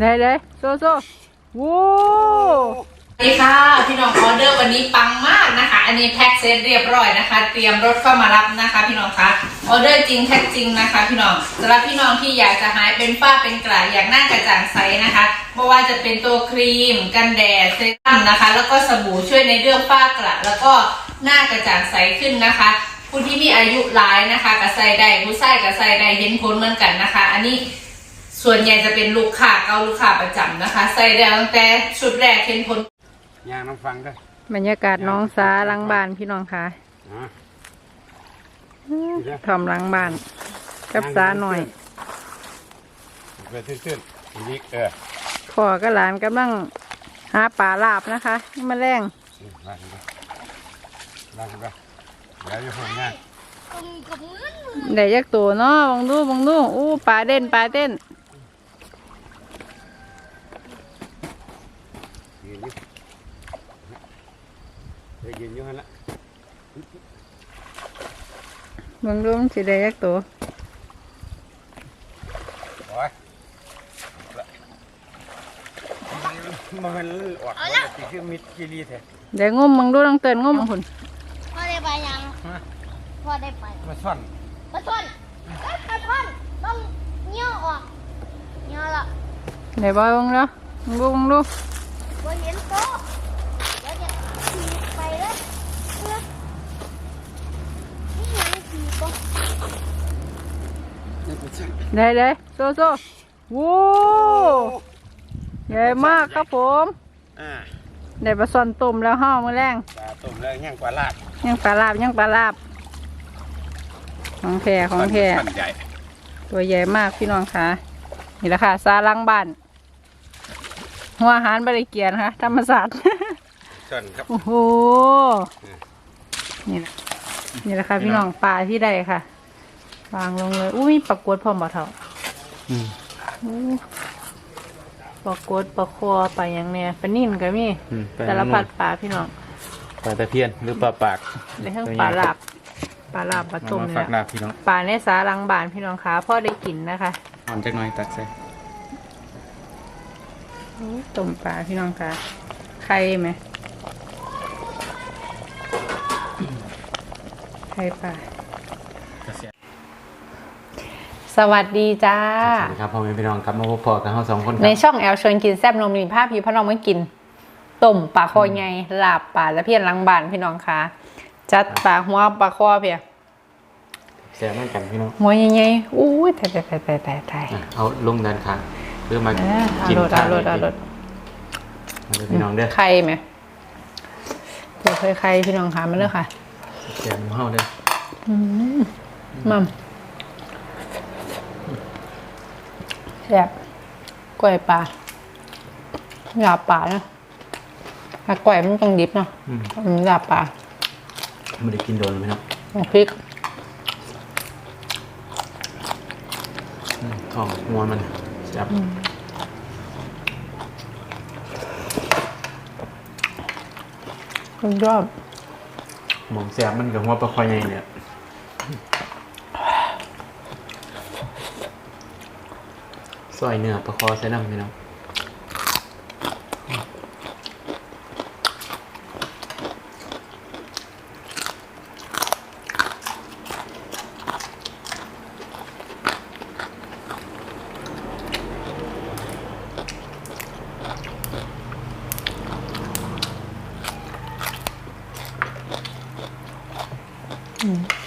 ได้เลยโซโซโว้สวัสดีค่ะพี่น้องออเดอร์วันนี้ปังมากนะคะ อันนี้แพ็คเซตเรียบร้อยนะคะ เตรียมรถเข้ามารับนะคะ พี่น้องคะออเดอร์จริงแท็กจริงนะคะ พี่น้องสำหรับพี่น้องที่อยากจะหายเป็นฝ้าเป็นกระอยากหน้ากระจ่างใสนะคะไม่ว่าจะเป็นตัวครีม กันแดดเซรั่มนะคะ แล้วก็สบู่ช่วยในเรื่องฝ้ากระแล้วก็หน้ากระจ่างใสขึ้นนะคะผู้ที่มีอายุหลายนะคะกระใสได้ผู้ใส่กระใสได้เห็นผลเหมือนกันนะคะ อันนี้ ส่วนใหญ่จะเป็นลูกค้าเก่าลูกค้าประจำนะคะ ใส่ได้ตั้งแต่ชุดแรกเห็นผล ยางน้ำฟังด้วยบรรยากาศน้องสาหลังบ้านพี่น้องค่ะอะทำหลังบ้าน กับสาหน่อย ไปตื้นๆอีกนิดเออพ่อกับหลานกำลังหาปลาลาบนะคะนี่มาแรงนี่ลากกันไปลากกันไปเดี๋ยวจะพูดง่ายได้ยักตัวเนาะบังดูบังดูอู้ปลาเด่นปลาเต้น ยืนอยู่เดี๋ ยวยืนอยู่หันละบังดูมันสิได้ยักตัวโอ้ยมันมันออกมาจากที่คือมิดกิรีแท้เดี๋ยวงมบังดูต้องเตือนงมหุ่นพ่อได้ไปยังฮะพ่อได้ไปมาซ่อนปลาช่อนเอ้ยปลาช่อนต้องเงี้ยวออกเงี้ยวละเดี๋ยวบอยบังดูบังดูบังดูบ่เห็นโต๊ะเดี๋ยวจะขี่ไปเลยเออนี่ยังขี่ก็ ได้เลยโซโซโว้ใหญ่มากครับผมอ่าได้ปลาซ่อนต้มแล้วห้าวมือแรงปลาต้มแล้วย่างปลาลาดยังปลาลาบยังปลาลาบ ของแท้ของแท้ซ่อนใหญ่ตัวใหญ่มากพี่น้องค่ะนี่แหละค่ะซาลังบ้านหัวอาหารบริเกียรนะคะธรรมศาสตร์ซ่อนครับโอ้โหนี่แหละนี่แหละค่ะพี่น้องปลาที่ใดค่ะ วางลงเลยอุ้ยมีปลากวดพร้อมบ่เท่าอืมอู้ปลากวดปลาคอปลาหยังเนี่ยปลานิ่นก็มีอืมปลาแต่ละนิ่มพัดปลาพี่น้องปลาตะเพียนหรือปลาปากได้ทั้งปลาลาบปลาลาบปลาต้มมาเนี่ฝายกหน้าพี่น้องปลาในสาลังบานพี่น้องคะพ่อได้กินนะคะอ่อนจักหน่อยตักใส่อู้ต้มปลาพี่น้องคะไข่ไหมไข่ปลา สวัสดีจ้า สวัสดีครับพ่อแม่พี่น้องครับมาพบพอกับเราสองคนคในรับช่องแอลชวนกินแซ่บนมมีภาพพี่พ่อน้องมากินต้มปลาคอไงลาบปลาและเพียนลังบานพี่น้องคะจัดปลาหัวปลาคอเพียแซ่บเหมือนกันพี่น้องหัวใหญ่ๆอู้ยตายตายตายตายตายตายอะเอาลงด้านข้างเพื่อมาเออเอากินรถเอารถเอารถมาเลยพี่น้องเด้อไข่ไหมเดี๋ยวเคยไข่พี่น้องคะมาเลยค่ะแซ่บหมูเฮาเด้อมัม แซ่บกล้วยปลาหยาบปลาเนาะถ้ากล้วยมันต้องดิบเนาะอืมอืมหยาบปลาไม่ได้กินโดนเลยพี่น้องเอาพริกอืมท้องมวนมันแซ่บคุณยอด หมองแซ่บมันกับหัวปลาควายใหญ่เนี่ย ซอยเนื้อปลาคอใส่น้ำพี่น้อง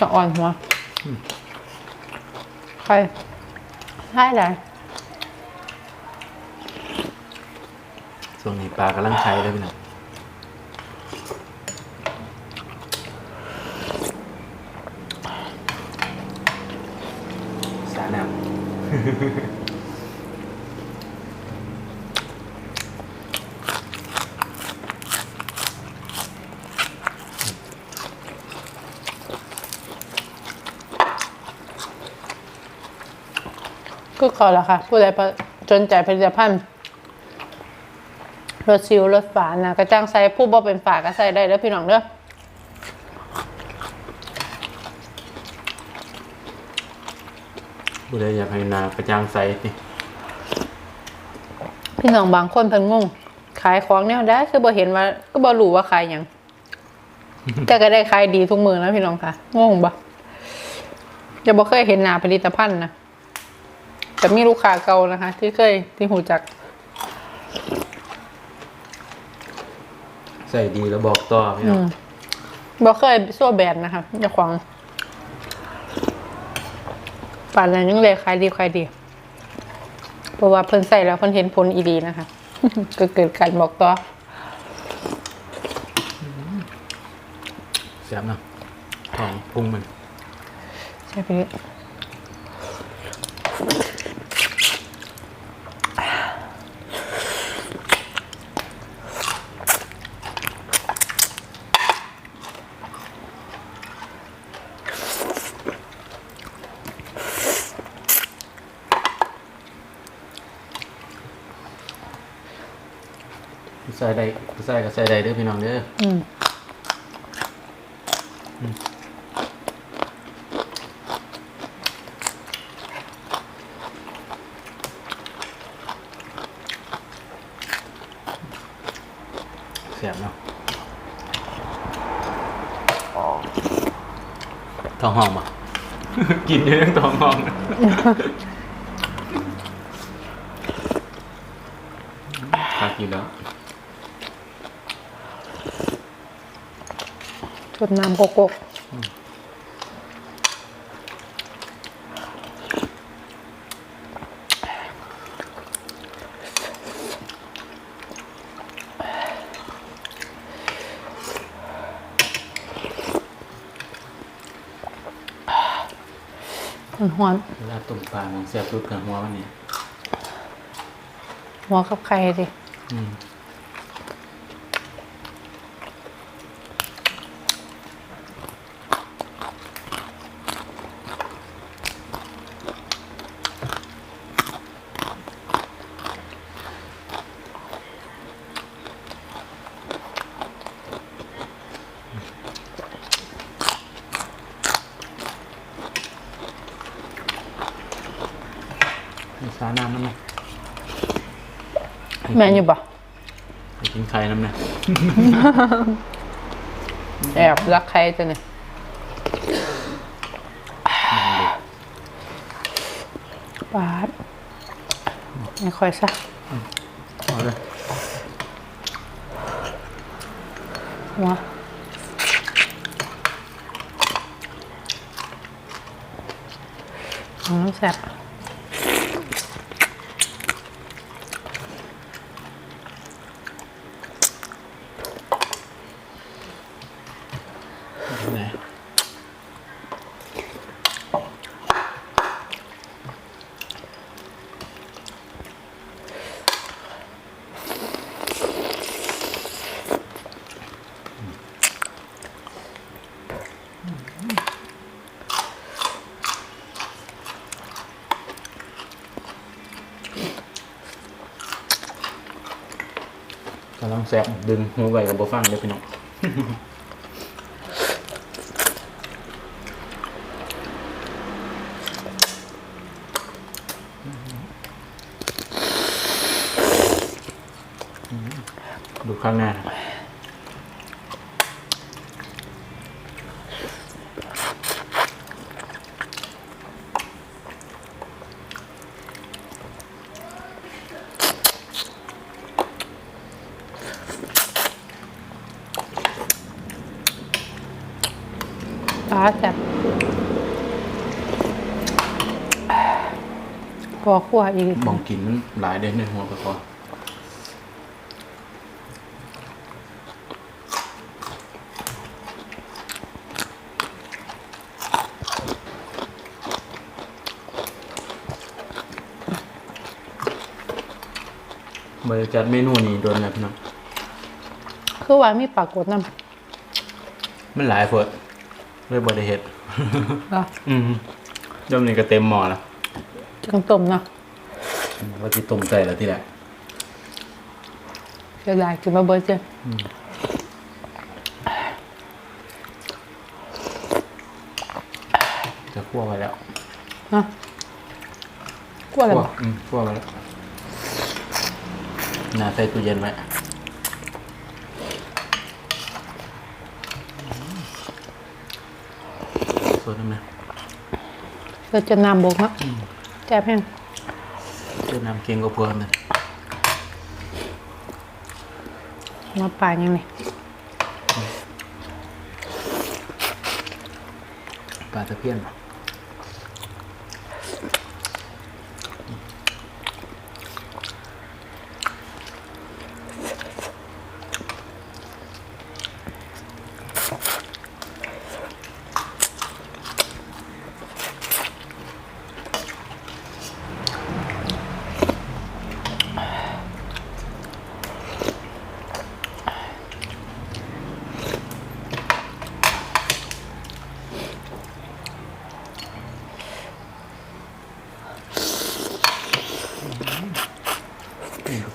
สะอ่อนหัวไข่ไข่อะไร ส่วนนี้ ปลากำลังใช้เลยพี่น้องสาน้ำก็ขอแล้วค่ะ ผู้ใดจนใจผลิตภัณฑ์ รถซิวรถฝานะกระจ้างใส่ผู้บ่เป็นฝาก็ใส่ได้เด้อพี่น้องเด้อบุรีอยากให้นากระจ่างใสนี่พี่น้องบางคนเพิ่นงงขายของแนวได้คือบ่เห็นว่า ก็บ่รู้ว่าขายหยังแต่ก็ได้ขายดีทุกมือนะพี่น้องค่ะงงบ่จะบ่เคยเห็นหน้าผลิตภัณฑ์นะแต่มีลูกค้าเก่านะคะ ที่เคยที่หูจัก ใส่ดีแล้วบอกต่อพี่อืน้องมบ่เคยซั่วแบรนด์นะคะเจ้าของป่านนั้นยังเลยขายดีขายดี เพราะว่าเพิ่นใส่แล้วเพิ่นเห็นผลอีดีนะคะ ก็เกิดการบอกต่อแซ่บเนาะทองพุงมันใช่พี่ ใส่ได้ใส่ก็ใส่ได้เด้อพี่น้องเด้ออืมแซ่บเนาะทองหอมอะกินเยอะทองหอมคักอยู่แล้ว ชดน้ำโกโก้มันหวานเวลาต้มปลามันแซ่บสุดกับหัวมันนี่หัวกับไข่ดิอืม มีซาน้ำมันไหมแม่นอยู่ปะไปกินไข่น้ำเนี่ยแอบรักไข่จังเนี่ยปาดไม่ค่อยซะเอาเลยหัวอืมแซ่บ แซบดึงหัวไว้กับโบฟังเด้อพี่น้องดูข้างหน้าปา ดแซ่บพอคั่วอีกมองกินมันหลายเด่นในหัวก็พอบริจัดเมนูนี้โดนแล้วพี่น้องคือว่ามีปลากดน้มันหลายเฟิด เลยบริเฮ็ดำเหรออืมเดี๋ยวนี้ก็เต็มหม้อแล้วจังต้มเนาะว่าที่ต้มใจแล้วที่แหละเสียดายกินมาเบิร์ดเจ้ะจะคั่วไว้แล้วฮะคั่วอะไรคั่วบ่อืมคั่วไว้แล้วน่าใส่ตู้เย็นไว้ ดน้ำนะเราจะน้ำบกเนาะแจ๊บแห้งเจะน้ำเค็งก็พอนะมาปลายังไงปลาตะเพียนนี่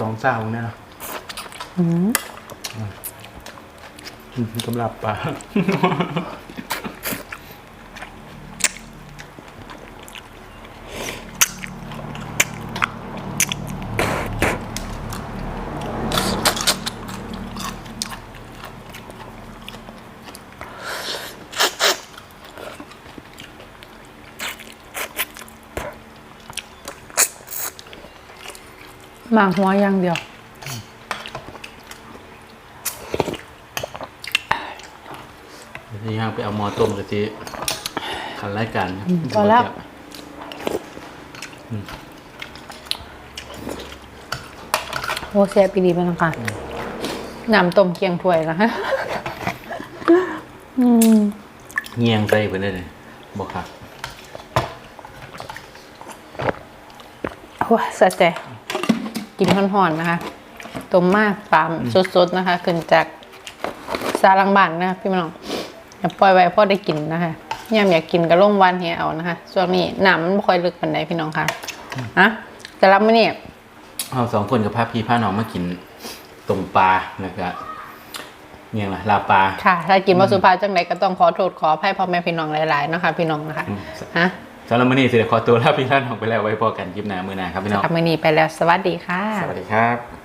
สองเศร้าเนี่ยนะอืมกำลับปลา หมางหัวอย่างเดียวที่ห้างไปเอาหมอต้มกะทิขันรายการพอแล้วโอ้แซ่บอีดีไปแล้วค่ะน้ำต้มเคียงถ้วยนะฮะอืมเงียงใส่ไปได้เลยบอกครับว้าสะใจ กินห่อนๆนะคะต้มมากปลามสดๆนะคะขึ้นจากซาลังบานนะคะพี่น้องอย่าปล่อยไว้พ่อได้กินนะคะย่ามอยากกินก็ลงวันเฮียเอานะคะช่วงนี้น้ำมันไม่ค่อยลึกปานใดพี่น้องค่ะอะจะรับมื้อนี้เอาสองคนกับพาพี่พาน้องมากินตรงปลาแล้วก็เงียงล่ะลาปลาค่ะ ถ้ากินวัสุภาจังไดก็ต้องขอโทษขออภัยพ่อแม่พี่น้องหลายๆเนาะคะพี่น้องนะคะอืมฮะ สำหรับมื้อนี้สิเดี๋ยวขอตัวลาพี่ท่านออกไปแล้วไว้พอกันคลิปหน้ามื้อหน้าครับพี่น้องทำมื้อนี้ไปแล้วสวัสดีค่ะ สวัสดีครับ